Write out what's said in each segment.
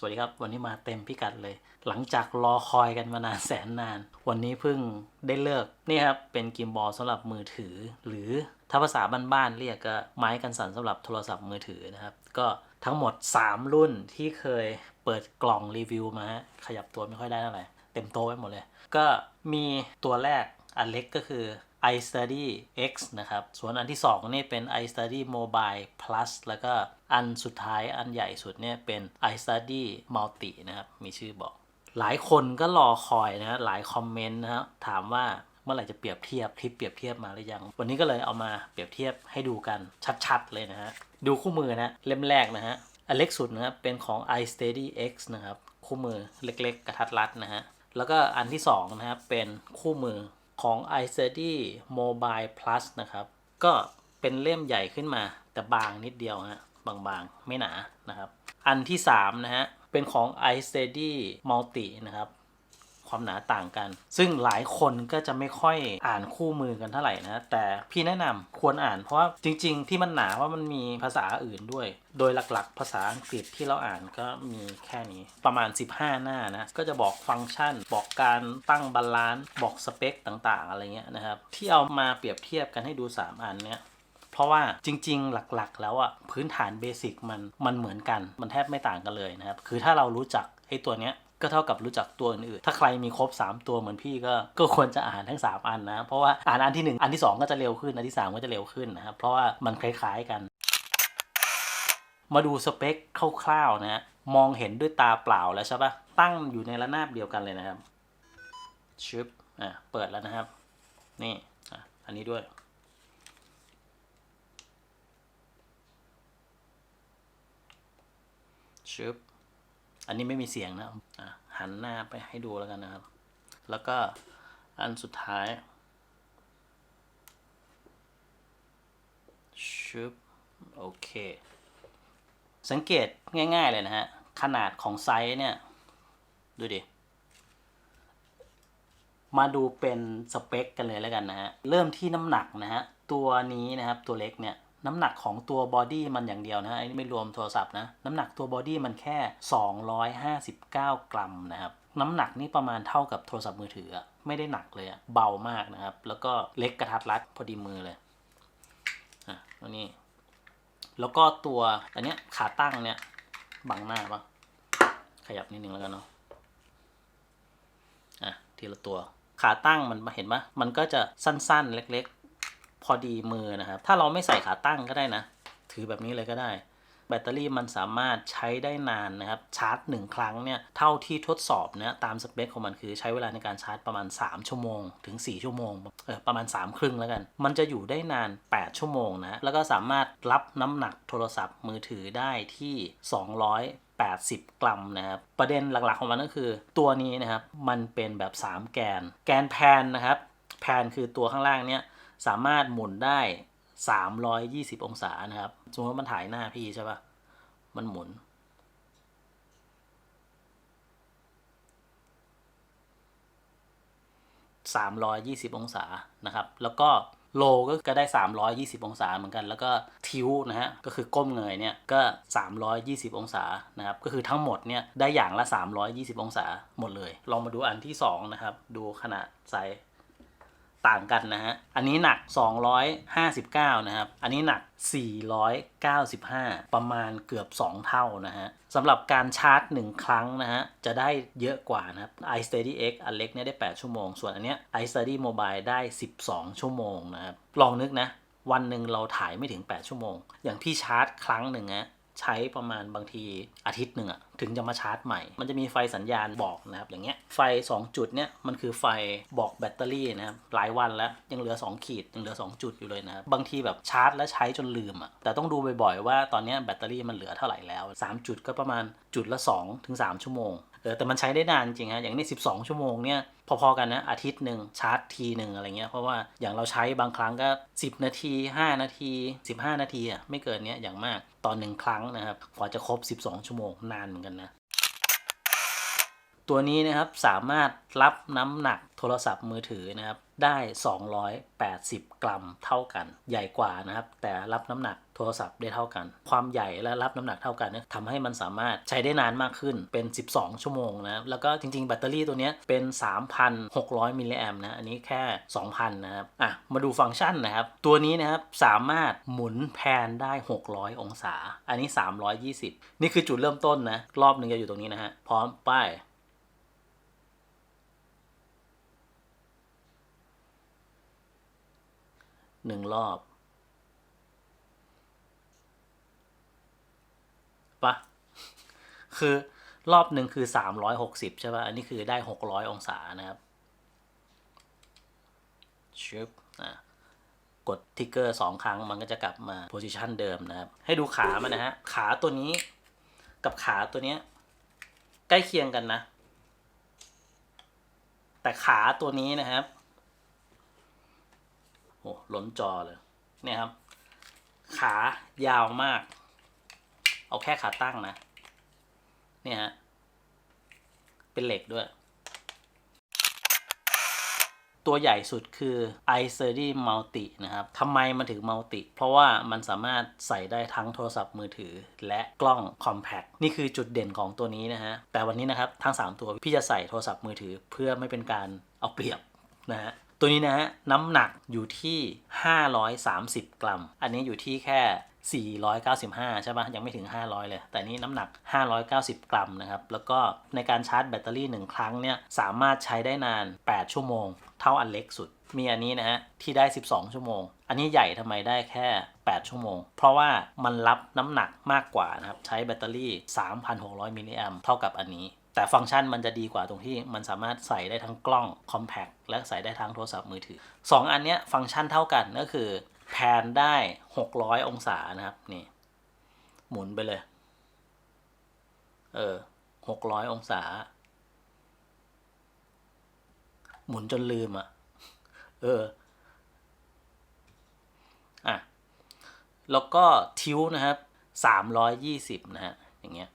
สวัสดีครับ วันนี้มาเต็มพิกัดเลย หลังจากรอคอยกันมานานแสนนาน วันนี้เพิ่งได้เลิก นี่ครับ เป็นกิมบอลสำหรับมือถือ หรือถ้าภาษาบ้านๆเรียกก็ไม้กันสั่นสำหรับโทรศัพท์มือถือนะครับ ก็ทั้งหมด 3 รุ่นที่เคยเปิดกล่องรีวิวมา ขยับตัวไม่ค่อยได้เท่าไหร่เต็มโต๊ะไปหมดเลย ก็มีตัวแรกอันเล็กก็คือ iStudy X นะครับ ส่วนอันที่ 2 นี่เป็น iStudy Mobile Plus แล้วก็อันสุดท้ายอันใหญ่สุดเนี่ยเป็น iStudy Multi นะครับ มีชื่อบอก หลายคนก็รอคอยนะหลายคอมเมนต์นะถามว่าเมื่อไหร่จะเปรียบเทียบคลิปเปรียบเทียบมาหรือยัง วันนี้ก็เลยเอามาเปรียบเทียบให้ดูกันชัดๆ เลยนะฮะ ดูคู่มือนะเล่มแรกนะฮะอันเล็กสุดนะครับเป็นของ iSteady X นะครับคู่มือเล็กๆ กระทัดรัดนะฮะแล้วก็อันที่2นะครับเป็นคู่มือ ของ iStudy Mobile Plus นะครับ ก็เป็นเล่มใหญ่ขึ้นมา แต่บางนิดเดียวฮะบางๆ ไม่หนานะครับ อันที่ 3 นะฮะ เป็นของ iSteady Multi นะครับ ความหนาต่างกัน ซึ่งหลายคนก็จะไม่ค่อยอ่านคู่มือกันเท่าไหร่นะแต่พี่แนะนำควรอ่านเพราะว่าจริง ๆ ที่มันหนาว่ามันมีภาษาอื่นด้วย โดยหลักๆ ภาษาอังกฤษที่เราอ่านก็มีแค่นี้ประมาณ 15 หน้านะก็จะบอกฟังก์ชัน บอกการตั้งบาลานซ์บอกสเปคต่างๆ อะไรเงี้ยนะครับที่เอามาเปรียบเทียบกันให้ดู 3 อันเนี้ยเพราะว่าจริง ๆ หลักๆ แล้วอะพื้นฐานเบสิกมันมันเหมือนกัน มันแทบไม่ต่างกันเลยนะครับ คือถ้าเรารู้จักไอ้ตัวเนี้ย ก็เท่ากับรู้จักตัวอื่นๆถ้าใครมีครบ 3 ตัวเหมือนพี่ก็ก็ควรจะอ่านทั้ง 3 อันนะ เพราะว่าอ่านอันที่ 1 อันที่ 2 ก็จะเร็วขึ้น อันที่ 3 ก็จะเร็วขึ้นนะครับ เพราะว่ามันคล้ายๆกัน มาดูสเปคคร่าวๆนะฮะมองเห็นด้วยตาเปล่าแล้วใช่ปะตั้งอยู่ในระนาบเดียวกันเลยนะครับชึบอะเปิดแล้วนะครับ นี่อะอันนี้ด้วยชึบ อันนี้ไม่มีเสียงนะะหันหน้าไปให้ดูแล้วกันนะครับ แล้วก็อันสุดท้ายชึบโอเค สังเกตง่ายๆเลยนะฮะ ขนาดของไซส์เนี่ย ดูดิ มาดูเป็นสเปคกันเลยแล้วกันนะฮะ เริ่มที่น้ำหนักนะฮะ ตัวนี้นะครับ ตัวเล็กเนี่ย น้ำหนักของตัวบอดี้มันอย่างเดียวนะฮะอันนี้ไม่รวมโทรศัพท์นะ น้ำหนักตัวบอดี้มันแค่ 259 กรัมนะครับ น้ำหนักนี่ประมาณเท่ากับโทรศัพท์มือถือ ไม่ได้หนักเลยเบามากนะครับ แล้วก็เล็กกระทัดรัดพอดีมือเลย อะตัวนี้ แล้วก็ตัวอันเนี้ยขาตั้งเนี่ยบังหน้าปะขยับนิดนึงแล้วกันเนาะ อะทีละตัว ขาตั้งมันเห็นปะมันก็จะสั้นๆ เล็กๆ อดีมือนะครับ ถ้าเราไม่ใส่ขาตั้งก็ได้นะ ถือแบบนี้เลยก็ได้ แบตเตอรี่มันสามารถใช้ได้นานนะครับ ชาร์จ 1 ครั้งเนี่ยเท่าที่ทดสอบเนี่ยตามสเปคของมันคือใช้เวลาในการชาร์จประมาณ 3 ชั่วโมง ถึง 4 ชั่วโมงเออประมาณ 3 ครึ่งแล้วกัน มันจะอยู่ได้นาน 8 ชั่วโมงนะ แล้วก็สามารถรับน้ำหนักโทรศัพท์มือถือได้ที่ 200 80 กรัมนะครับประเด็นหลักๆของมันก็คือ ตัวนี้นะครับมันเป็นแบบ 3 แกน แกนแพนนะครับแพนคือตัวข้างล่างเนี่ย สามารถหมุนได้ 320 องศานะครับ สมมติว่ามันถ่ายหน้าพี่ใช่ปะมันหมุน 320 องศานะครับ แล้วก็โลก็ได้ 320 องศาเหมือนกัน แล้วก็ทิวนะฮะ ก็คือก้มเงยเนี่ย ก็ 320 องศา นะครับ ก็คือทั้งหมดเนี่ย ได้อย่างละ 320 องศาหมดเลย ลองมาดูอันที่ 2 นะครับ ดูขนาดไซส์ ต่างกันนะฮะ อันนี้หนัก 259 นะครับ อันนี้หนัก 495 ประมาณเกือบ 2 เท่านะฮะสำหรับการชาร์จ 1 ครั้งนะฮะ จะได้เยอะกว่านะครับ iSteady X อันเล็กเนี่ยได้ 8 ชั่วโมง ส่วนอันเนี้ย iSteady Mobile ได้ 12 ชั่วโมงนะครับ ลองนึกนะ วันหนึ่งเราถ่ายไม่ถึง 8 ชั่วโมง อย่างพี่ชาร์จครั้งหนึ่งนะ ใช้ประมาณบางทีอาทิตย์หนึ่งอะถึงจะมาชาร์จใหม่ มันจะมีไฟสัญญาณบอกนะครับอย่างเงี้ยไฟ 2 จุดเนี่ยมันคือไฟบอกแบตเตอรี่นะครับหลายวันแล้วยังเหลือ 2 ขีดยังเหลือ 2 จุดอยู่เลยนะครับบางทีแบบชาร์จ แล้วใช้จนลืมอะแต่ต้องดูบ่อยๆว่าตอนนี้แบตเตอรี่มันเหลือเท่าไหร่แล้ว 3 จุดก็ประมาณจุดละ2ถึง3ชั่วโมง ออแต่มันใช้ได้นานจริงฮะอย่างนี้ 12 ชั่วโมงเนี่ยพอๆกันนะอาทิตย์หนึ่งชาร์จทีหนึ่งอะไรเงี้ยเพราะว่าอย่างเราใช้บางครั้งก็ 10 นาที 5 นาที 15 นาทีอะไม่เกินเนี้ยอย่างมากตอนหนึ่งครั้งนะครับกว่าจะครบ 12 ชั่วโมงนานเหมือนกันนะตัวนี้นะครับสามารถรับน้ำหนัก โทรศัพท์มือถือนะครับ ได้ 280 กรัมเท่ากัน ใหญ่กว่านะครับ แต่รับน้ำหนักโทรศัพท์ได้เท่ากัน ความใหญ่และรับน้ำหนักเท่ากันทำให้มันสามารถใช้ได้นานมากขึ้นเป็น 12 ชั่วโมงนะแล้วก็จริง ๆ แบตเตอรี่ตัวนี้เป็น 3,600 มิลลิแอมนะอันนี้แค่ 2,000 นะครับอะมาดูฟังก์ชันนะครับ ตัวนี้นะครับสามารถหมุนแพนได้ 600 องศา อันนี้ 320 นี่คือจุดเริ่มต้นนะรอบหนึ่งจะอยู่ตรงนี้นะฮะพร้อมป้าย หนึ่งรอบปะคือรอบหนึ่งคือ360ใช่ป่ะ อันนี้คือได้600องศานะครับชึบอะกดทิกเกอร์สองครั้งมันก็จะกลับมาโพซิชันเดิมนะครับ ให้ดูขามันนะฮะ ขาตัวนี้กับขาตัวเนี้ยใกล้เคียงกันนะ แต่ขาตัวนี้นะครับ โอ้ล้นจอเลย เนี่ยครับ ขายาวมาก เอาแค่ขาตั้งนะ เนี่ยฮะ เป็นเหล็กด้วย ตัวใหญ่สุดคือ i s e r i Multi นะครับทำไมมันถึง Multi เพราะว่ามันสามารถใส่ได้ทั้งโทรศัพท์มือถือและกล้อง Compact นี่คือจุดเด่นของตัวนี้นะฮะ แต่วันนี้นะครับ ทั้ง 3 ตัวพี่จะใส่โทรศัพท์มือถือเพื่อไม่เป็นการเอาเปรียบนะฮะ ตัวนี้นะฮะน้ำหนักอยู่ที่ 530 กรัม อันนี้อยู่ที่แค่ 495 ใช่ปะยังไม่ถึง 500 เลย แต่นี้น้ำหนัก 590 กรัมนะครับ แล้วก็ในการชาร์จแบตเตอรี่ 1 ครั้งเนี่ยสามารถใช้ได้นาน 8 ชั่วโมง เท่าอันเล็กสุด มีอันนี้นะฮะที่ได้ 12 ชั่วโมง อันนี้ใหญ่ทำไมได้แค่ 8 ชั่วโมง เพราะว่ามันรับน้ำหนักมากกว่านะครับ ใช้แบตเตอรี่ 3,600 มิลลิแอมเท่ากับอันนี้ แต่ฟังก์ชันมันจะดีกว่าตรงที่มันสามารถใส่ได้ทั้งกล้อง Compact และใส่ได้ทั้งโทรศัพท์มือถือ 2 อันเนี้ยฟังก์ชันเท่ากันก็คือแพนได้ 600 องศานะครับนี่หมุนไปเลย เออ600องศา หมุนจนลืมอะ เออ อะ แล้วก็ทิวนะครับ320นะฮะอย่างเงี้ย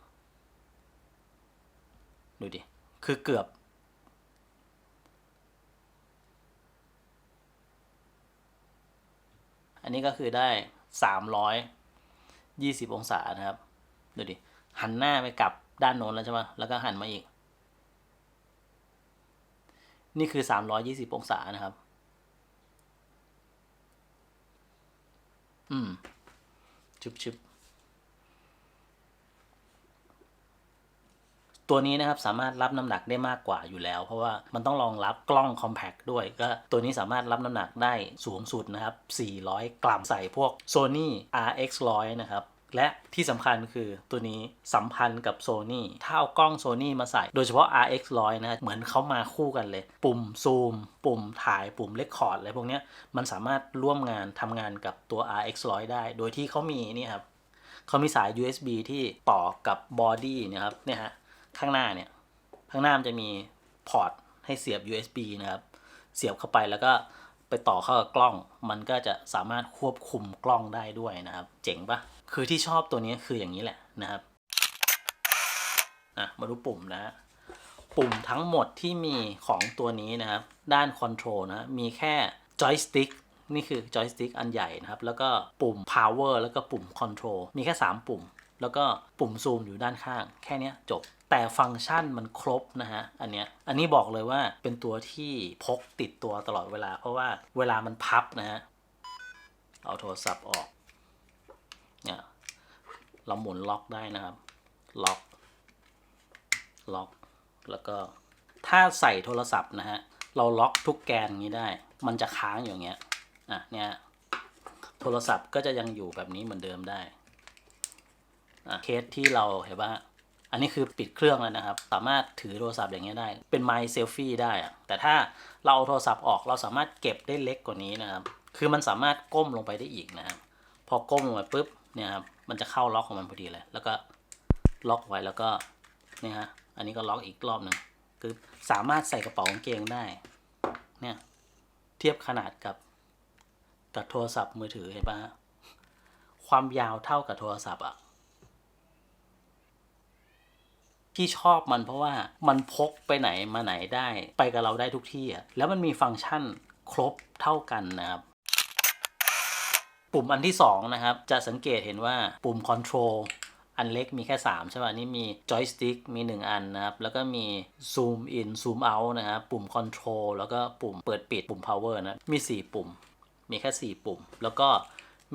ดูดิ คือเกือบ อันนี้ก็คือได้320อยยี่สิบองศานะครับ ดูดิ หันหน้าไปกลับด้านโน้นแล้วใช่ไหมแล้วก็หันมาอีก นี่คือ320องศานะครับ อืม ชุบชุบตัวนี้นะครับสามารถรับน้ำหนักได้มากกว่าอยู่แล้ว เพราะว่ามันต้องรองรับกล้อง Compact ด้วย ก็ตัวนี้สามารถรับน้ำหนักได้สูงสุดนะครับ 400 กรัมใส่พวก Sony RX 100 นะครับ และที่สำคัญคือตัวนี้สัมพันธ์กับ Sony ถ้าเอากล้อง Sony มาใส่ โดยเฉพาะ RX 100นะเหมือนเขามาคู่กันเลย ปุ่มซูม ปุ่มถ่ายปุ่มเลคคอร์ดอะไรพวกนี้มันสามารถร่วมงานทำงานกับตัว RX 100ได้ โดยที่เขามีนี่ครับเขามีสาย USB ที่ต่อกับบอดี้นี่ยครับเนี่ยฮะข้างหน้าเนี่ยข้างหน้ามันจะมีพอร์ตให้เสียบ USB นะครับ เสียบเข้าไปแล้วก็ไปต่อเข้ากับกล้อง มันก็จะสามารถควบคุมกล้องได้ด้วยนะครับ เจ๋งปะ คือที่ชอบตัวนี้คืออย่างนี้แหละนะครับอะมาดูปุ่มนะฮะปุ่มทั้งหมดที่มีของตัวนี้นะครับ ด้านคอนโทรลนะมีแค่จอยสติ๊กนี่คือจอยสติ๊กอันใหญ่นะครับ แล้วก็ปุ่ม power แล้วก็ปุ่ม control มีแค่ 3 ปุ่ม แล้วก็ปุ่มซูมอยู่ด้านข้าง แค่นี้จบ แต่ฟังก์ชันมันครบนะฮะ อันเนี้ย อันนี้บอกเลยว่าเป็นตัวที่พกติดตัวตลอดเวลา เพราะว่าเวลามันพับนะฮะ เอาโทรศัพท์ออก เราหมุนล็อกได้นะครับ ล็อก ล็อก แล้วก็ถ้าใส่โทรศัพท์นะฮะ เราล็อกทุกแกนนี้ได้ มันจะค้างอยู่อย่างเงี้ย อะ เนี่ย โทรศัพท์ก็จะยังอยู่แบบนี้เหมือนเดิมได้ อะ เคสที่เราเห็นว่า อันนี้คือปิดเครื่องแล้วนะครับ สามารถถือโทรศัพท์อย่างเงี้ยได้ เป็นไมค์เซลฟี่ได้อะแต่ถ้าเราเอาโทรศัพท์ออก เราสามารถเก็บได้เล็กกว่านี้นะครับ คือมันสามารถก้มลงไปได้อีกนะครับ พอก้มลงไปปุ๊บ เนี่ยครับ มันจะเข้าล็อกของมันพอดีเลย แล้วก็ล็อกไว้แล้วก็เนี่ยฮะ อันนี้ก็ล็อกอีกรอบหนึ่งคือสามารถใส่กระเป๋ากางเกงได้ เนี่ยเทียบขนาดกับกับโทรศัพท์มือถือเห็นปะฮะความยาวเท่ากับโทรศัพท์อะที่ชอบมันเพราะว่ามันพกไปไหนมาไหนได้ ไปกับเราได้ทุกที่อะแล้วมันมีฟังก์ชันครบเท่ากันนะครับ ปุ่มอันที่2นะครับจะสังเกตเห็นว่าปุ่ม Control อันเล็กมีแค่ 3 ใช่ป่ะนี่มี Joystick มี 1 อันนะครับ แล้วก็มี Zoom in Zoom out นะครับ ปุ่ม Control แล้วก็ปุ่มเปิดปิดปุ่ม Power นะมี 4 ปุ่ม มีแค่ 4 ปุ่ม แล้วก็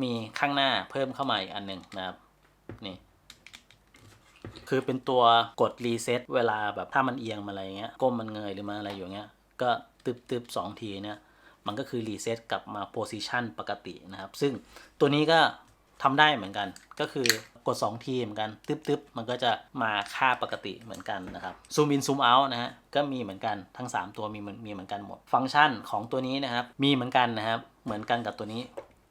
มีข้างหน้าเพิ่มเข้ามาอีกอันหนึ่งนะครับนี่คือเป็นตัวกดรีเซ็ตเวลาแบบถ้ามันเอียงมาอะไรเงี้ยก้มมันเงยหรือมาอะไรอยู่เงี้ยก็ตึบตึบสองทีเนี่ย มันก็คือรีเซ็ตกลับมาโพซิชันปกตินะครับ ซึ่งตัวนี้ก็ทำได้เหมือนกัน ก็คือกด 2 ทีเหมือนกันตึบตึบมันก็จะมาค่าปกติเหมือนกันนะครับซูมอินซูมเอาท์นะฮะก็มีเหมือนกันทั้ง 3 ตัวมีเหมือนมีเหมือนกันหมด ฟังก์ชันของตัวนี้นะครับ มีเหมือนกันนะครับ เหมือนกันกับตัวนี้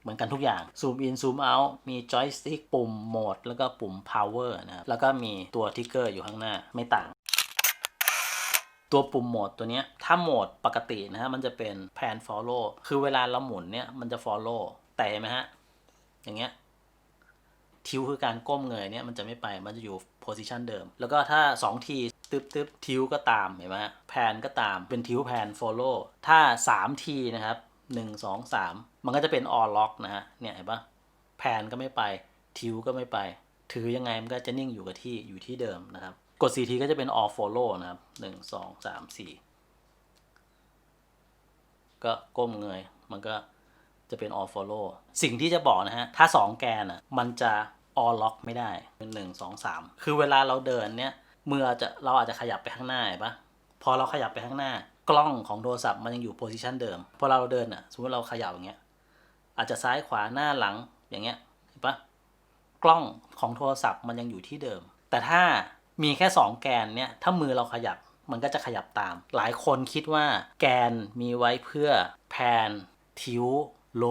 เหมือนกันทุกอย่างซูมอินซูมเอาท์มีจอยสติ๊กปุ่มโหมดแล้วก็ปุ่ม power นะครับแล้วก็มีตัวทิกเกอร์อยู่ข้างหน้าไม่ต่าง ตัวปุ่มโหมดตัวนี้ถ้าโหมดปกตินะฮะมันจะเป็น pan follow คือเวลาเราหมุนเนี่ยมันจะ follow แต่เห็นไหมฮะ อย่างเงี้ยทิวคือการก้มเงยเนี่ยมันจะไม่ไปมันจะอยู่ position เดิม แล้วก็ถ้า 2 ทีตึ๊บตึ๊บทิวก็ตามเห็นไหมฮะแพนก็ตามเป็นทิวแพน follow ถ้า 3 ทีนะครับ 1 2 3 มันก็จะเป็น all lock นะฮะเนี่ยเห็นปะแพนก็ไม่ไปทิวก็ไม่ไป ถือยังไงมันก็จะนิ่งอยู่กับที่อยู่ที่เดิมนะครับ กด 4 ทีก็จะเป็น all follow นะครับ 1 2 3 4 ก็ก้มเงย มันก็จะเป็น all follow สิ่งที่จะบอกนะฮะ ถ้า 2 แกนอะ มันจะ all lock ไม่ได้ เป็นหนึ่งสองสามคือเวลาเราเดินเนี่ย มืออจะเราอาจจะขยับไปข้างหน้าเห็นปะพอเราขยับไปข้างหน้ากล้องของโทรศัพท์มันยังอยู่โพซิชันเดิม พอเราเดินอะ สมมติเราขยับอย่างเงี้ย อาจจะซ้ายขวาหน้าหลังอย่างเงี้ย เห็นปะกล้องของโทรศัพท์มันยังอยู่ที่เดิม แต่ถ้า มีแค่ 2 แกนเนี่ยถ้ามือเราขยับมันก็จะขยับตาม หลายคนคิดว่าแกนมีไว้เพื่อแพนทิวโล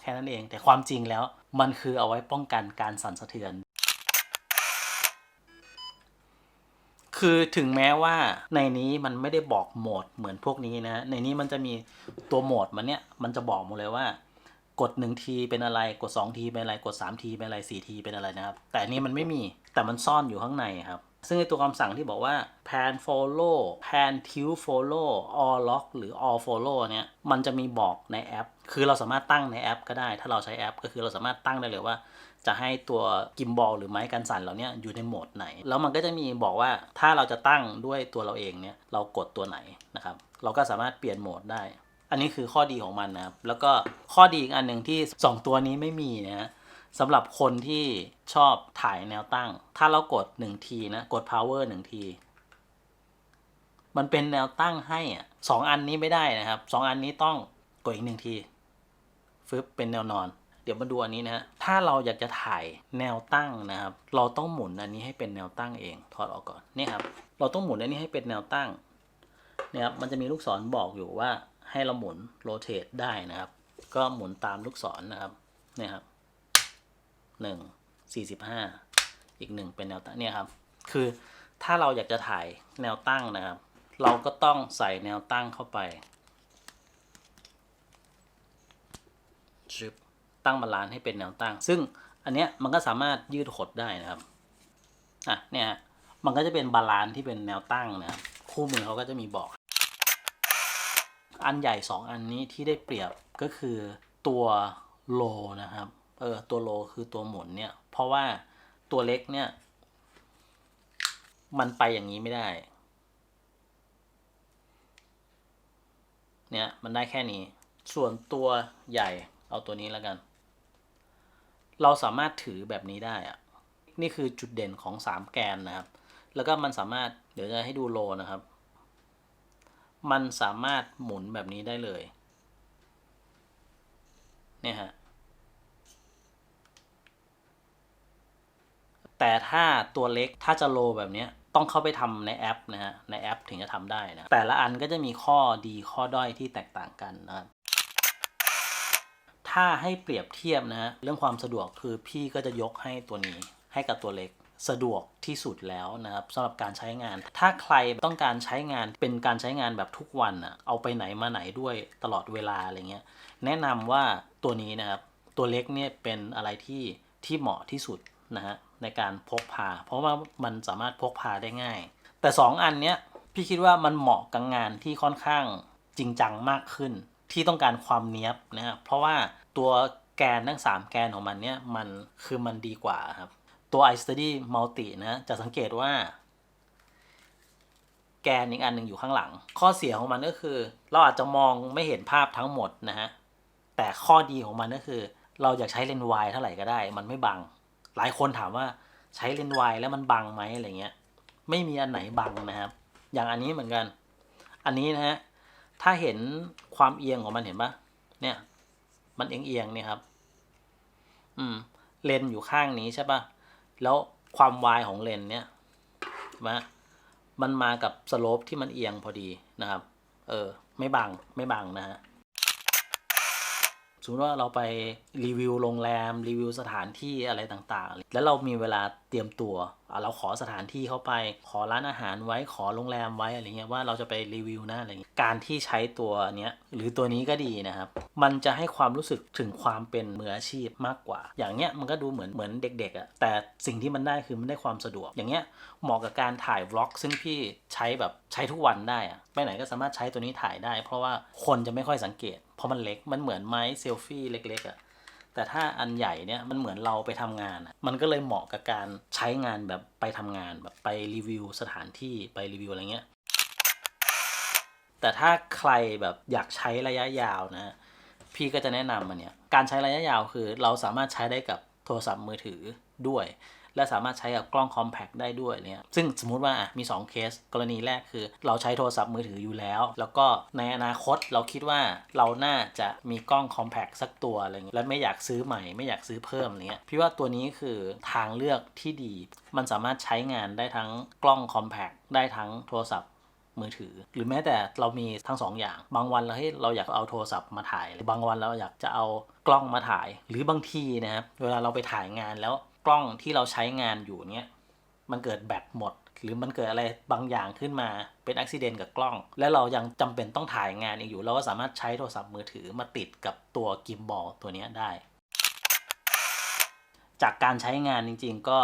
แค่นั้นเอง แต่ความจริงแล้วมันคือเอาไว้ป้องกันการสั่นสะเทือน คือถึงแม้ว่าในนี้มันไม่ได้บอกโหมดเหมือนพวกนี้นะ ในนี้มันจะมีตัวโหมดมันเนี่ย มันจะบอกหมดเลยว่ากด1ทีเป็นอะไรกด2ทีเป็นอะไรกด3ทีเป็นอะไร4ทีเป็นอะไรนะครับ แต่นนี้มันไม่มีแต่มันซ่อนอยู่ข้างในครับ ซึ่งในตัวคำสั่งที่บอกว่า pan follow pan tilt follow all lock หรือ all follow เนี่ย มันจะมีบอกในแอป คือเราสามารถตั้งในแอป ก็ได้ ถ้าเราใช้แอป ก็คือเราสามารถตั้งได้เลยว่า จะให้ตัวกิมบอลหรือไม้กันสั่นเราเนี่ยอยู่ในโหมดไหน แล้วมันก็จะมีบอกว่าถ้าเราจะตั้งด้วยตัวเราเองเนี่ย เรากดตัวไหนนะครับ เราก็สามารถเปลี่ยนโหมดได้ อันนี้คือข้อดีของมันนะครับ แล้วก็ข้อดีอีกอันหนึ่งที่ 2 ตัวนี้ไม่มีนะ สำหรับคนที่ชอบถ่ายแนวตั้ง ถ้าเรากด1ทีนะ กด power 1ที มันเป็นแนวตั้งให้อะสองอันนี้ไม่ได้นะครับสองอันนี้ต้องกดอีกหนึ่งทีฟึบเป็นแนวนอน เดี๋ยวมาดูอันนี้นะฮะถ้าเราอยากจะถ่ายแนวตั้งนะครับ เราต้องหมุนอันนี้ให้เป็นแนวตั้งเองถอดออกก่อนนี่ครับ เราต้องหมุนอันนี้ให้เป็นแนวตั้งเนี่ยครับมันจะมีลูกศรบอกอยู่ว่าให้เราหมุนโรเตทได้นะครับ ก็หมุนตามลูกศรนะครับเนี่ยครับ หนึ่งสี่สิบห้าอีกหนึ่งเป็นแนวตั้งเนี่ยครับ คือถ้าเราอยากจะถ่ายแนวตั้งนะครับ เราก็ต้องใส่แนวตั้งเข้าไปชึบตั้งบาลานซ์ให้เป็นแนวตั้ง ซึ่งอันเนี้ยมันก็สามารถยืดหดได้นะครับ อะเนี่ยมันก็จะเป็นบาลานซ์ที่เป็นแนวตั้งนะครับ คู่มือเขาก็จะมีบอก อันใหญ่สองอันนี้ที่ได้เปรียบก็คือตัวโลนะครับ เออตัวโลคือตัวหมุนเนี่ย เพราะว่าตัวเล็กเนี่ย มันไปอย่างนี้ไม่ได้ เนี่ยมันได้แค่นี้ ส่วนตัวใหญ่เอาตัวนี้แล้วกัน เราสามารถถือแบบนี้ได้อะนี่คือจุดเด่นของ3แกนนะครับ แล้วก็มันสามารถเดี๋ยวจะให้ดูโลนะครับ มันสามารถหมุนแบบนี้ได้เลย เนี่ยฮะ แต่ถ้าตัวเล็กถ้าจะโลแบบนี้ต้องเข้าไปทำในแอปนะฮะในแอปถึงจะทำได้นะแต่ละอันก็จะมีข้อดีข้อด้อยที่แตกต่างกันนะครับถ้าให้เปรียบเทียบนะฮะเรื่องความสะดวกคือพี่ก็จะยกให้ตัวนี้ให้กับตัวเล็กสะดวกที่สุดแล้วนะครับสำหรับการใช้งาน ถ้าใครต้องการใช้งานเป็นการใช้งานแบบทุกวันอะเอาไปไหนมาไหนด้วยตลอดเวลาอะไรเงี้ยแนะนำว่าตัวนี้นะครับตัวเล็กเนี่ยเป็นอะไรที่ที่เหมาะที่สุดนะฮะ ในการพกพา เพราะว่ามันสามารถพกพาได้ง่าย แต่ 2 อันเนี้ยพี่คิดว่ามันเหมาะกับงานที่ค่อนข้างจริงจังมากขึ้น ที่ต้องการความเนี้ยบนะครับเพราะว่าตัวแกนทั้ง 3 แกนของมันเนี่ยมันคือมันดีกว่าครับ ตัว iStudy Multi นะจะสังเกตว่า แกนอีกอันหนึ่งอยู่ข้างหลัง ข้อเสียของมันก็คือ เราอาจจะมองไม่เห็นภาพทั้งหมดนะฮะแต่ข้อดีของมันก็คือ เราอยากใช้เลนส์วายเท่าไหร่ก็ได้ มันไม่บัง หลายคนถามว่าใช้เลนส์วายแล้วมันบังไหมอะไรเงี้ย ไม่มีอันไหนบังนะครับ อย่างอันนี้เหมือนกัน อันนี้นะฮะถ้าเห็นความเอียงของมันเห็นปะเนี่ย มันเอียงเอียงๆเนี่ยครับ อืม เลนส์อยู่ข้างนี้ใช่ปะแล้วความวายของเลนส์เนี่ยเห็นปะมันมากับสโลปที่มันเอียงพอดีนะครับ เออ ไม่บัง ไม่บังนะฮะ สมมติว่าเราไปรีวิวโรงแรมรีวิวสถานที่อะไรต่างๆ แล้วเรามีเวลาเตรียมตัวเราขอสถานที่เข้าไป ขอร้านอาหารไว้ขอโรงแรมไว้อะไรเงี้ยว่าเราจะไปรีวิวนะอะไรเงี้ยการที่ใช้ตัวเนี้ยหรือตัวนี้ก็ดีนะครับ มันจะให้ความรู้สึกถึงความเป็นมืออาชีพมากกว่า อย่างเงี้ยมันก็ดูเหมือนเหมือนเด็กๆอะ่ะแต่สิ่งที่มันได้คือมันได้ความสะดวก อย่างเงี้ยเหมาะกับการถ่ายวล็อก ซึ่งพี่ใช้แบบใช้ทุกวันได้อะไปไหนก็สามารถใช้ตัวนี้ถ่ายได้ เพราะว่าคนจะไม่ค่อยสังเกต เพราะมันเล็กมันเหมือนไม้เซลฟี่เล็กๆอะ่ะ แต่ถ้าอันใหญ่เนี่ยมันเหมือนเราไปทำงานอะมันก็เลยเหมาะกับการใช้งานแบบไปทำงานแบบไปรีวิวสถานที่ไปรีวิวอะไรเงี้ย แต่ถ้าใครแบบอยากใช้ระยะยาวนะ พี่ก็จะแนะนำมันเนี่ย การใช้ระยะยาวคือเราสามารถใช้ได้กับโทรศัพท์มือถือด้วย และสามารถใช้กับกล้องคอมแพคได้ด้วยเนี่ยซึ่งสมมุติว่าอะมี 2 เคส กรณีแรกคือ เราใช้โทรศัพท์มือถืออยู่แล้ว แล้วก็ในอนาคตเราคิดว่าเราน่าจะมีกล้องคอมแพคสักตัวอะไรเงี้ยและไม่อยากซื้อใหม่ไม่อยากซื้อเพิ่มอะไรเงี้ยพี่ว่าตัวนี้คือทางเลือกที่ดี มันสามารถใช้งานได้ทั้งกล้องคอมแพคได้ทั้งโทรศัพท์มือถือ หรือแม้แต่เรามีทั้งสองอย่าง บางวันเราให้เราอยากเอาโทรศัพท์มาถ่ายหรือบางวันเราอยากจะเอากล้องมาถ่าย หรือบางทีนะครับเวลาเราไปถ่ายงานแล้ว กล้องที่เราใช้งานอยู่เนี้ยมันเกิดแบตหมด หรือมันเกิดอะไรบางอย่างขึ้นมาเป็นอุบิเหตุกับกล้อง และเรายังจำเป็นต้องถ่ายงานอีกอยู่ เราก็สามารถใช้โทรศัพท์มือถือมาติดกับตัวกิมบอลตัวนี้ได้ จากการใช้งานจริง ๆ ก็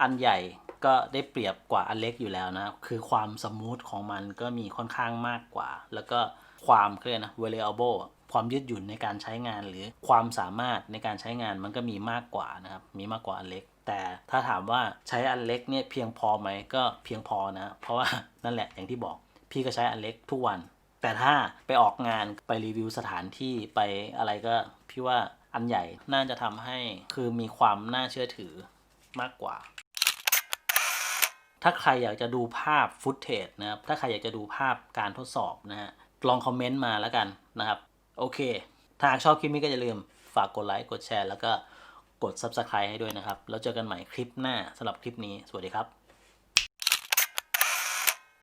อันใหญ่ก็ได้เปรียบกว่าอันเล็กอยู่แล้วนะ คือความสมูทของมันก็มีค่อนข้างมากกว่า แล้วก็ความเครียกนะ variable ความยืดหยุ่นในการใช้งานหรือความสามารถในการใช้งานมันก็มีมากกว่านะครับ มีมากกว่าอันเล็ก แต่ถ้าถามว่าใช้อันเล็กเนี่ยเพียงพอไหมก็เพียงพอนะ เพราะว่านั่นแหละอย่างที่บอก พี่ก็ใช้อันเล็กทุกวัน แต่ถ้าไปออกงานไปรีวิวสถานที่ไปอะไรก็พี่ว่าอันใหญ่น่าจะทำให้คือมีความน่าเชื่อถือมากกว่าถ้าใครอยากจะดูภาพฟุตเทจนะครับ ถ้าใครอยากจะดูภาพการทดสอบนะฮะ ลองคอมเมนต์มาแล้วกันนะครับ โอเค ถ้าหากชอบคลิปนี้ก็อย่าลืมฝากกดไลค์ กดแชร์ แล้วก็กด Subscribe ให้ด้วยนะครับ แล้วเจอกันใหม่คลิปหน้าสำหรับคลิปนี้ สวัสดีครับ